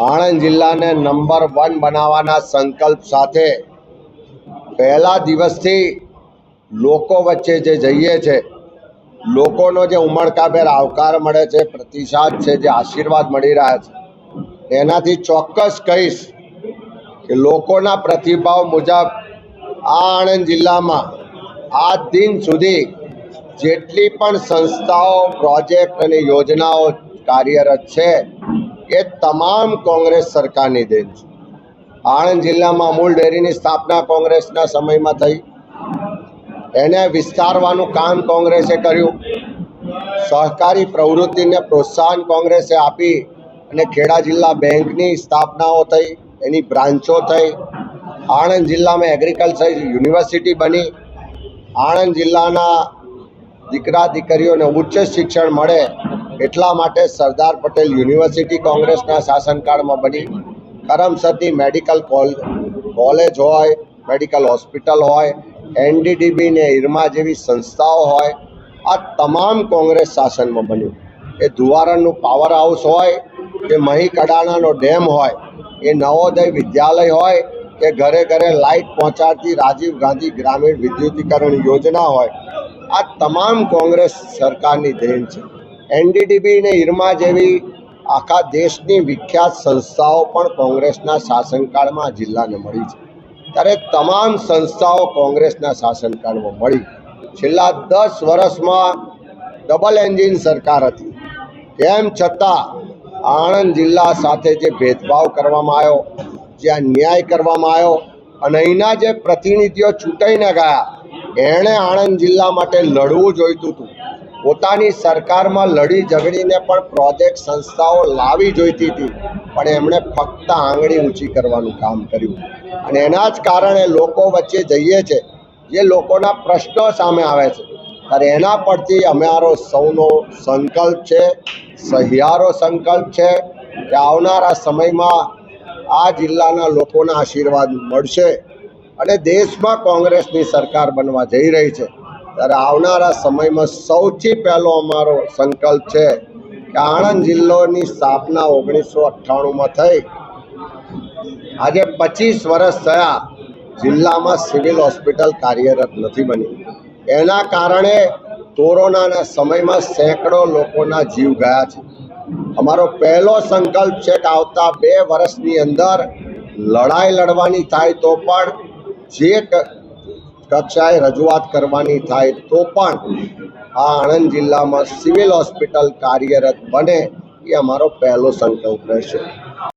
આણંદ જિલ્લાને number one બનાવવાના સંકલ્પ સાથે પહેલા દિવસથી લોકો વચ્ચે જે જઈએ છે, લોકોનો જે ઉમળકાભેર આવકાર મળે છે, પ્રતિસાદ છે, જે આશીર્વાદ મળી રહ્યા છે, એનાથી ચોક્કસ કહીશ કે લોકોના પ્રતિભાવ મુજબ આ આણંદ જિલ્લામાં આ દિન સુધી જેટલી પણ સંસ્થાઓ, પ્રોજેક્ટ અને યોજનાઓ કાર્યરત છે એ તમામ કોંગ્રેસ સરકારની દેન છે. આણંદ જિલ્લામાં અમૂલ ડેરીની સ્થાપના કોંગ્રેસના સમયમાં થઈ. એને વિસ્તારવાનું કામ કોંગ્રેસે કર્યું. સહકારી પ્રવૃત્તિને પ્રોત્સાહન કોંગ્રેસે આપી અને ખેડા જિલ્લા બેંકની સ્થાપનાઓ થઈ, એની બ્રાન્ચો થઈ. આણંદ જિલ્લામાં એગ્રીકલ્ચર યુનિવર્સિટી બની. આણંદ જિલ્લાના દીકરા દીકરીઓને ઉચ્ચ શિક્ષણ મળે. એટલા માટે સરદાર પટેલ યુનિવર્સિટી કોંગ્રેસના શાસનકાળમાં બની. કરમસદની મેડિકલ કોલ, કોલેજ હોય, મેડિકલ હોસ્પિટલ હોય, એનડીડીબી ને ઇરમા જેવી સંસ્થાઓ હોય, આ તમામ કોંગ્રેસ શાસનમાં બન્યું. એ ધુવારણનું પાવર હાઉસ હોય, કે મહી કડાણાનો ડેમ હોય, એ નવોદય વિદ્યાલય હોય, કે ઘરે ઘરે લાઇટ પહોંચાડતી રાજીવ ગાંધી ગ્રામીણ વિદ્યુતીકરણ યોજના હોય, આ તમામ કોંગ્રેસ સરકારની દેન છે. એનડીડીબી ને ઇરમા જેવી આખા દેશની વિખ્યાત સંસ્થાઓ પણ કોંગ્રેસના શાસનકાળમાં જિલ્લાને મળી છે. ત્યારે તમામ સંસ્થાઓ કોંગ્રેસના શાસનકાળમાં મળી. છેલ્લા દસ વર્ષમાં ડબલ એન્જિન સરકાર હતી. તેમ છતાં આણંદ જિલ્લા સાથે જે ભેદભાવ કરવામાં આવ્યો, જે અન્યાય કરવામાં આવ્યો અને અહીંના જે પ્રતિનિધિઓ ચૂંટાઈને ગયા, એણે આણંદ જિલ્લા માટે લડવું જોઈતું હતું. પોતાની સરકારમાં લડી ઝઘડીને પણ પ્રોજેક્ટ સંસ્થાઓ લાવી જોઈતી હતી, પણ એમણે ફક્ત આંગળી ઊંચી કરવાનું કામ કર્યું. અને એના જ કારણે લોકો વચ્ચે જઈએ છે, જે લોકોના પ્રશ્નો સામે આવે છે. ત્યારે એના પરથી અમારો સૌનો સંકલ્પ છે, સહિયારો સંકલ્પ છે કે આવનારા સમયમાં આ જિલ્લાના લોકોના આશીર્વાદ મળશે અને દેશમાં કોંગ્રેસની સરકાર બનવા જઈ રહી છે. ત્યારે આવનારા સમયમાં સૌથી પહેલો અમારો સંકલ્પ છે કે આણંદ જિલ્લોની સ્થાપના ઓગણીસો અઠ્ઠાણુંમાં થઈ. આજે પચીસ વર્ષ થયા જિલ્લામાં સિવિલ હોસ્પિટલ કાર્યરત નથી બની એના કારણે કોરોનાના સમયમાં સેંકડો લોકોના જીવ ગયા છે. અમારો પહેલો સંકલ્પ છે કે આવતા બે વર્ષની અંદર લડાઈ લડવાની થાય તો પણ જે કક્ષાએ રજૂઆત કરવાની થાય તો પણ આ આણંદ જિલ્લામાં સિવિલ હોસ્પિટલ કાર્યરત બને એ અમારો પહેલો સંકલ્પ રહેશે.